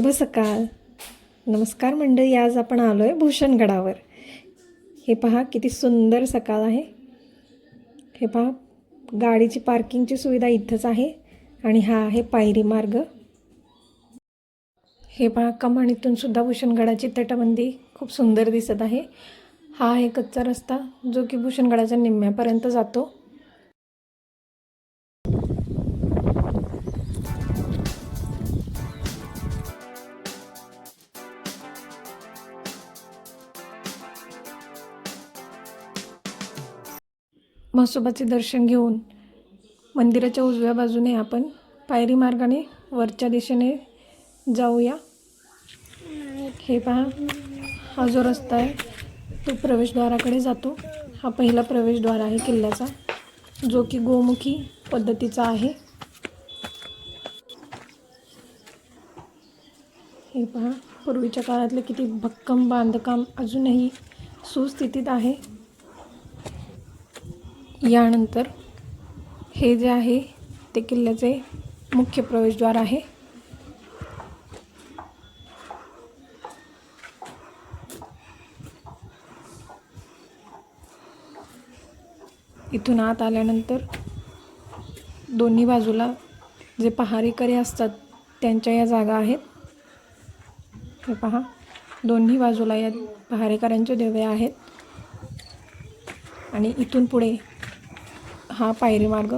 शुभ सकाळ. नमस्कार मंडळी आज आपण आलो आहे भूषणगडावर. हे पहा किती सुंदर सकाळ आहे. हे पहा गाडीची पार्किंगची सुविधा इथंच आहे आणि हा आहे पायरी मार्ग. हे पहा कमाणीतून सुद्धा भूषणगडाची तटबंदी खूप सुंदर दिसत आहे. हा आहे कच्चा रस्ता जो की भूषणगडाच्या निम्म्यापर्यंत जातो. म्हसोबाचे दर्शन घेऊन मंदिराच्या उजव्या बाजूने आपण पायरी मार्गाने वरच्या दिशेने जाऊया. हे पहा हा जो रस्ता आहे तो प्रवेशद्वाराकडे जातो. हा पहिला प्रवेशद्वार आहे किल्ल्याचा जो की गोमुखी पद्धतीचा आहे. हे पहा पूर्वीच्या काळातलं किती भक्कम बांधकाम अजूनही सुस्थितीत आहे. यानंतर हे जे आहे ते किल्ल्याचे मुख्य प्रवेशद्वार आहे. इथून आत आल्यानंतर दोन्ही बाजूला जे पहारेकरी असतात त्यांच्या या जागा आहेत. हे पहा दोन्ही बाजूला या पहारेकऱ्यांचे देव्या आहेत. आणि इथून पुढे हा पायरी मार्ग.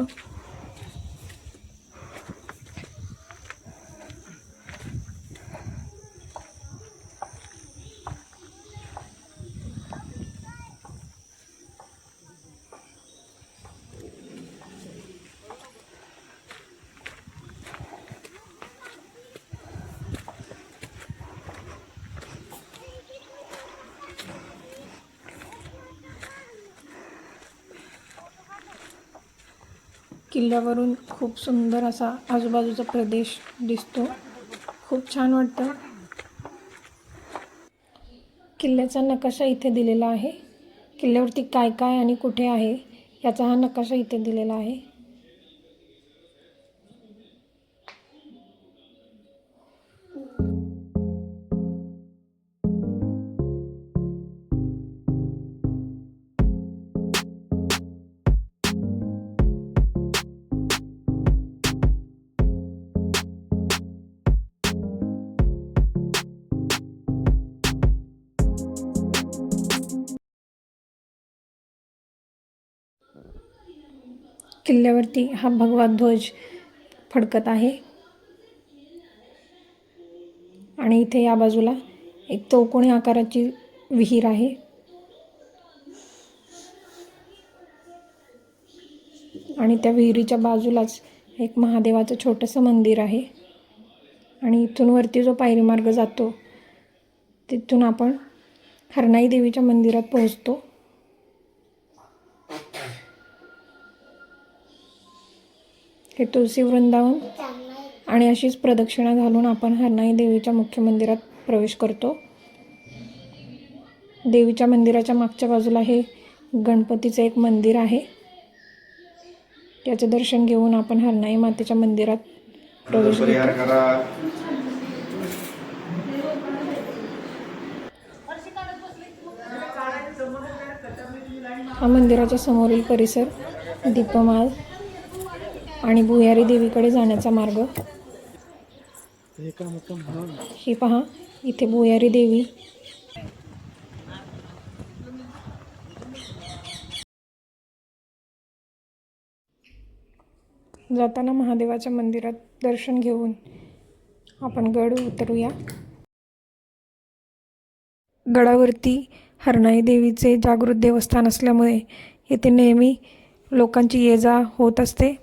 किल्ल्यावरून खूप सुंदर असा आजूबाजूचा प्रदेश दिसतो. खूप छान वाटतं. किल्ल्याचा नकाशा इथे दिलेला आहे. किल्ल्यावरती काय काय आणि कुठे आहे याचा हा नकाशा इथे दिलेला आहे. किल्ल्यावरती हा भगवा ध्वज फडकत आहे. आणि इथे या बाजूला एक चौकोणी आकाराची विहीर आहे. आणि त्या विहिरीच्या बाजूलाच एक महादेवाचं छोटंसं मंदिर आहे. आणि इथून वरती जो पायरी मार्ग जातो तिथून आपण हरनाई देवीच्या मंदिरात पोहोचतो. हे तुळशी वृंदावन आणि अशीच प्रदक्षिणा घालून आपण हरनाई देवीच्या मुख्य मंदिरात प्रवेश करतो. देवीच्या मंदिराच्या मागच्या बाजूला हे गणपतीचं एक मंदिर आहे. त्याचं दर्शन घेऊन आपण हरनाई मातेच्या मंदिरात प्रवेश हा मंदिराच्या समोरील परिसर दीपमाळ आणि भुयारी देवीकडे जाण्याचा मार्ग. हे पहा इथे भुयारी देवी. जाताना महादेवाच्या मंदिरात दर्शन घेऊन आपण गड उतरूया. गडावरती हरणाई देवीचे जागृत देवस्थान असल्यामुळे येथे नेहमी लोकांची ये जा होत असते.